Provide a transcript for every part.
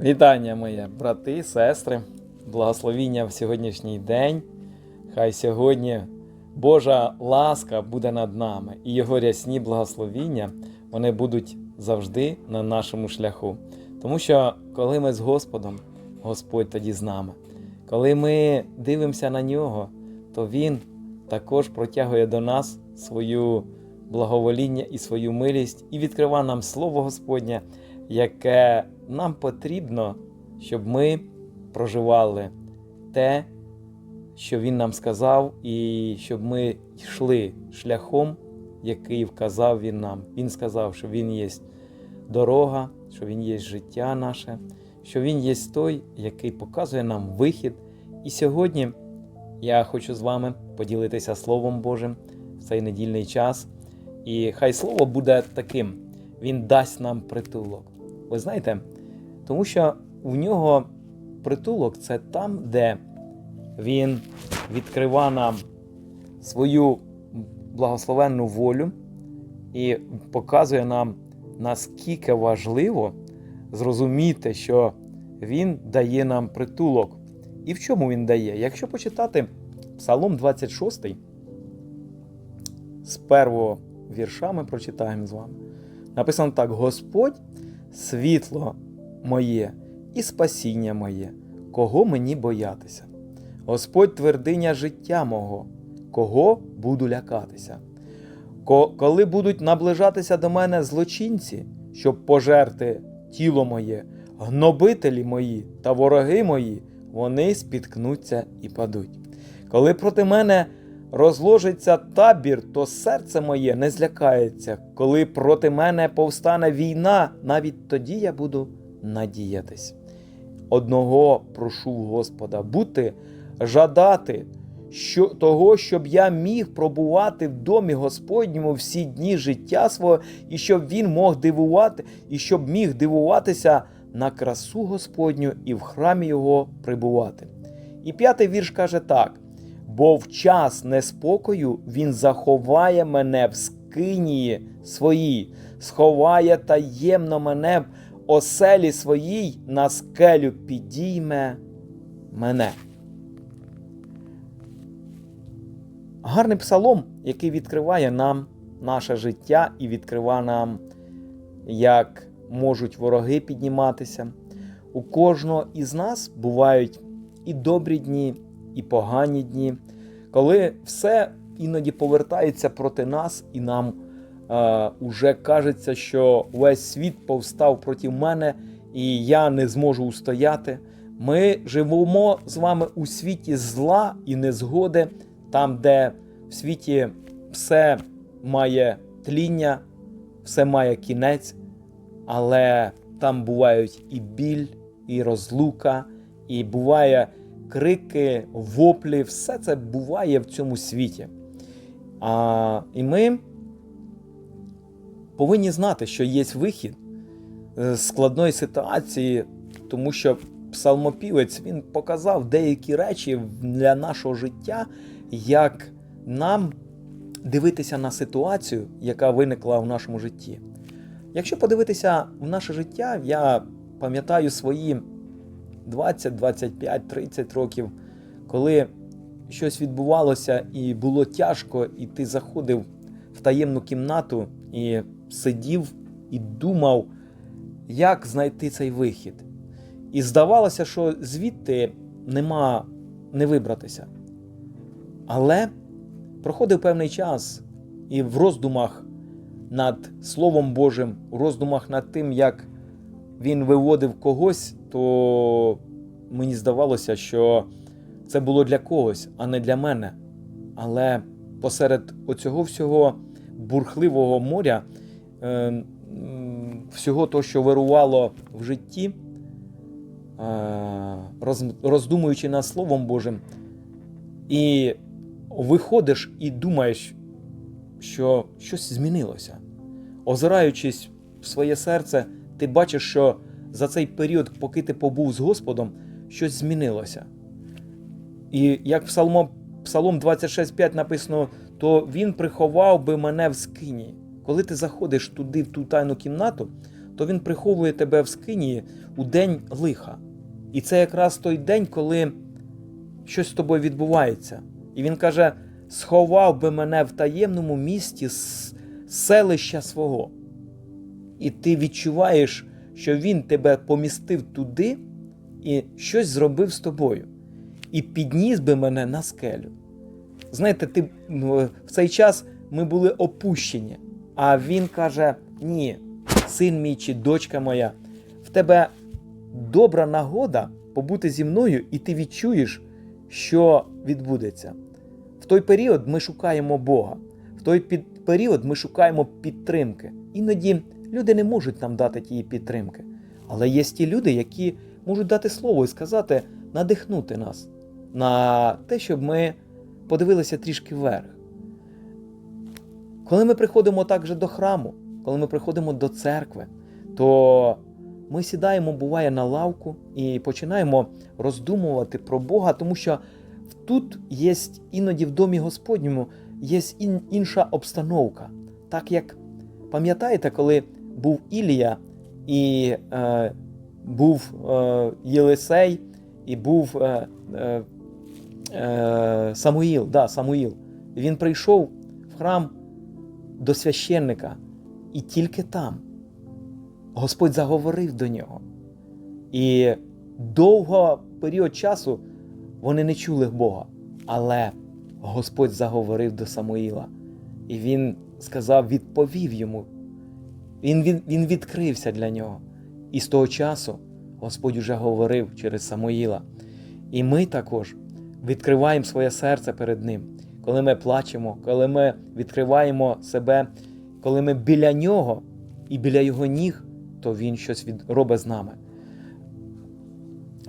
Вітання моє, брати, сестри, благословіння в сьогоднішній день. Хай сьогодні Божа ласка буде над нами, і Його рясні благословіння вони будуть завжди на нашому шляху. Тому що коли ми з Господом, Господь тоді з нами. Коли ми дивимося на нього, то Він також протягує до нас свою благовоління і свою милість і відкриває нам Слово Господнє, яке нам потрібно, щоб ми проживали те, що Він нам сказав, і щоб ми йшли шляхом, який вказав Він нам. Він сказав, що Він є дорога, що Він є життя наше, що Він є той, який показує нам вихід. І сьогодні я хочу з вами поділитися Словом Божим в цей недільний час. І хай слово буде таким: Він дасть нам притулок. Ви знаєте, тому що в нього притулок це там, де він відкрива нам свою благословенну волю і показує нам, наскільки важливо зрозуміти, що він дає нам притулок. І в чому він дає? Якщо почитати Псалом 26, з першого вірша ми прочитаємо з вами. Написано так: Господь світло моє і спасіння моє, кого мені боятися? Господь твердиня життя мого, кого буду лякатися? Коли будуть наближатися до мене злочинці, щоб пожерти тіло моє, гнобителі мої та вороги мої, вони спіткнуться і падуть. Коли проти мене розложиться табір, то серце моє не злякається. Коли проти мене повстане війна, навіть тоді я буду надіятись. Одного прошу Господа бути, жадати що, того, щоб я міг пробувати в домі Господньому всі дні життя свого, і щоб він мог дивувати, і щоб міг дивуватися на красу Господню і в храмі його прибувати. І п'ятий вірш каже так: бо в час неспокою він заховає мене в скинії своїй, сховає таємно мене в оселі своїй, на скелю підійме мене. Гарний псалом, який відкриває нам наше життя і відкриває нам, як можуть вороги підніматися. У кожного із нас бувають і добрі дні, і погані дні, коли все іноді повертається проти нас, і нам е, уже кажеться, що весь світ повстав проти мене, і я не зможу устояти. Ми живемо з вами у світі зла і незгоди, там, де в світі все має тління, все має кінець, але там бувають і біль, і розлука, і буває крики, воплі, все це буває в цьому світі. А, І ми повинні знати, що є вихід з складної ситуації, тому що псалмопівець він показав деякі речі для нашого життя, як нам дивитися на ситуацію, яка виникла в нашому житті. Якщо подивитися в наше життя, я пам'ятаю свої 20, 25, 30 років, коли щось відбувалося і було тяжко, і ти заходив в таємну кімнату і сидів і думав, як знайти цей вихід. І здавалося, що звідти нема не вибратися. Але проходив певний час, і в роздумах над Словом Божим, у роздумах над тим, як він виводив когось, то мені здавалося, що це було для когось, а не для мене. Але посеред оцього всього бурхливого моря, е, всього того, що вирувало в житті, е, роздумуючи над Словом Божим, і виходиш і думаєш, що щось змінилося. Озираючись в своє серце, ти бачиш, що за цей період, поки ти побув з Господом, щось змінилося. І як Псалом, Псалом 26.5 написано, то він приховав би мене в скині. Коли ти заходиш туди, в ту тайну кімнату, то він приховує тебе в скині у день лиха. І це якраз той день, коли щось з тобою відбувається. І він каже: сховав би мене в таємному місті з селища свого. І ти відчуваєш, що він тебе помістив туди і щось зробив з тобою. І підніс би мене на скелю. Знаєте, ти в цей час ми були опущені. А він каже: Ні, син мій чи дочка моя, в тебе добра нагода побути зі мною, і ти відчуєш, що відбудеться. В той період ми шукаємо Бога, в той період ми шукаємо підтримки. Іноді люди не можуть нам дати тієї підтримки. Але є ті люди, які можуть дати слово і сказати, надихнути нас на те, щоб ми подивилися трішки вверх. Коли ми приходимо також до храму, коли ми приходимо до церкви, то ми сідаємо, буває, на лавку і починаємо роздумувати про Бога, тому що тут є іноді в домі Господньому є інша обстановка. Так як пам'ятаєте, коли був Ілія і е, був е, Єлисей, і був е, е, е, Самуїл, да, Самуїл. Він прийшов в храм до священника, і тільки там Господь заговорив до нього. І довго період часу вони не чули Бога. Але Господь заговорив до Самуїла. І він сказав, відповів йому. Він, він, він відкрився для нього. І з того часу Господь уже говорив через Самуїла. І ми також відкриваємо своє серце перед Ним, коли ми плачемо, коли ми відкриваємо себе, коли ми біля нього і біля його ніг, то Він щось робить з нами.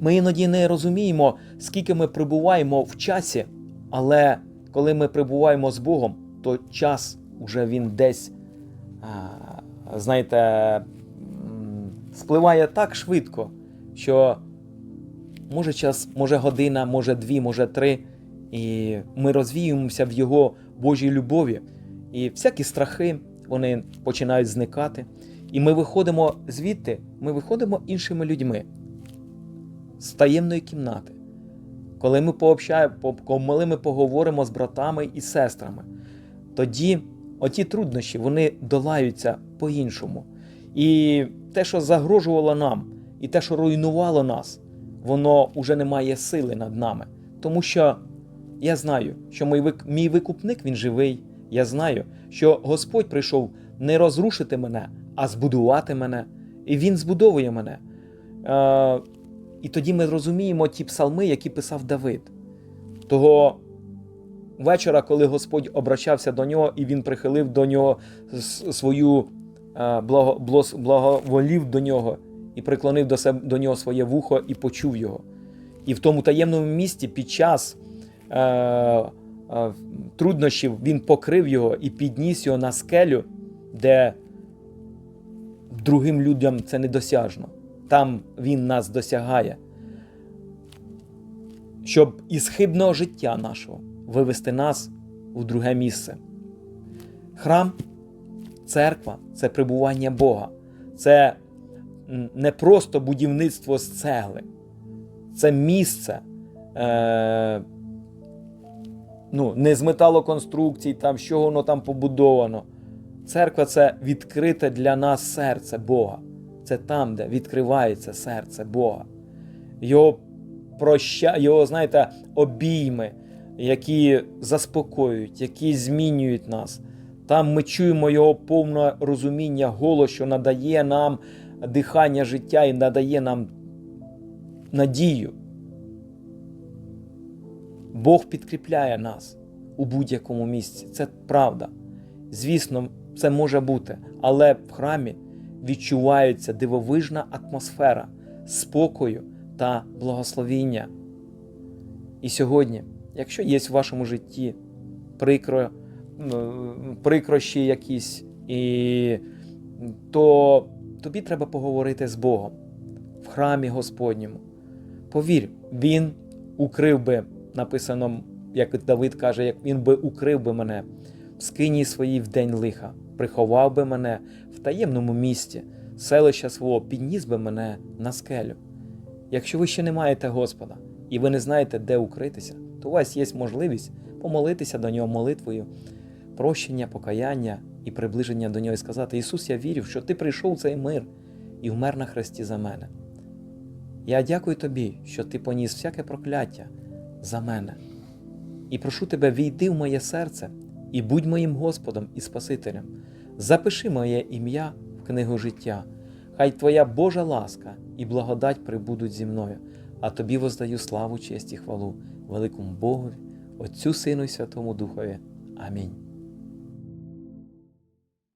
Ми іноді не розуміємо, скільки ми прибуваємо в часі, але коли ми прибуваємо з Богом, то час уже він десь, знаєте, спливає так швидко, що може час, може година, може дві, може три, і ми розвіюємося в Його Божій любові. І всякі страхи вони починають зникати. І ми виходимо звідти, ми виходимо іншими людьми з таємної кімнати. Коли ми пообщаємо, коли ми поговоримо з братами і сестрами, тоді оті труднощі вони долаються по-іншому. І те, що загрожувало нам, і те, що руйнувало нас, воно вже не має сили над нами. Тому що я знаю, що мій вик- мій викупник він живий. Я знаю, що Господь прийшов не розрушити мене, а збудувати мене. І Він збудовує мене. Е, і тоді ми розуміємо ті псалми, які писав Давид. Того вечора, коли Господь обращався до нього, і він прихилив до нього свою е, благо, благоволів до нього і приклонив до, себе, до нього своє вухо і почув його. І в тому таємному місці під час е, е, труднощів він покрив його і підніс його на скелю, де другим людям це недосяжно. Там він нас досягає. Щоб із хибного життя нашого вивести нас у друге місце. Храм, церква це прибування Бога. Це не просто будівництво з цегли, це місце. Е, ну, не з металоконструкцій, там, з чого воно там побудовано. Церква це відкрите для нас серце Бога. Це там, де відкривається серце Бога. Його проща, його, знаєте, обійми, які заспокоюють, які змінюють нас. Там ми чуємо його повне розуміння, голос, що надає нам дихання життя і надає нам надію. Бог підкріпляє нас у будь-якому місці. Це правда. Звісно, це може бути, але в храмі відчувається дивовижна атмосфера спокою та благословіння. І сьогодні, якщо є в вашому житті прикро, прикрощі якісь, і, то тобі треба поговорити з Богом в храмі Господньому. Повір, Він укрив би, написано, як Давид каже, як він би укрив би мене в скині своїй в день лиха, приховав би мене в таємному місті селища свого, підніс би мене на скелю. Якщо ви ще не маєте Господа і ви не знаєте, де укритися, то у вас є можливість помолитися до нього молитвою, прощення, покаяння і приближення до нього і сказати: Ісус, я вірю, що Ти прийшов у цей мир і вмер на хресті за мене. Я дякую тобі, що ти поніс всяке прокляття за мене. І прошу тебе, війди в моє серце і будь моїм Господом і Спасителем. Запиши моє ім'я в книгу життя. Хай Твоя Божа ласка і благодать прибудуть зі мною, а тобі воздаю славу, честь і хвалу, великому Богові, Отцю Сину і Святому Духові. Амінь.